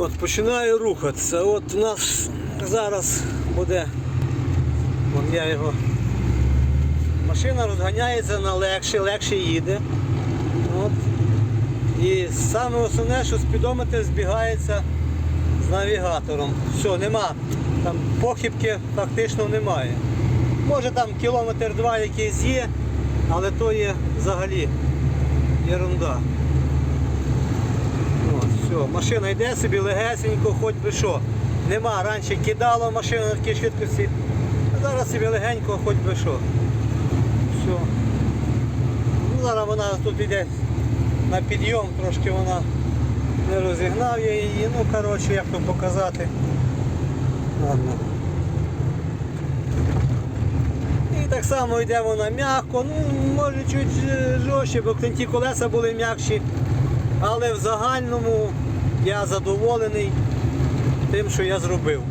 От починаю рухатися. От у нас зараз буде. Вон я його. Машина розганяється на легше, легше їде. От. І саме основне, що спідометр збігається з навігатором. Все, нема. Там похибки фактично немає. Може там кілометр два якийсь є, але то є взагалі ерунда. Машина йде собі легесенько, хоч би що. Нема, раніше кидало машину на такій швидкості, а зараз собі легенько, хоч би що. Все. Ну, зараз вона тут йде на підйом, трошки вона не розігнав я її, ну коротше, як то показати. Ладно. І так само йде вона м'яко, ну може чуть е, жорстче, бо ті колеса були м'якші. Але в загальному я задоволений тим, що я зробив.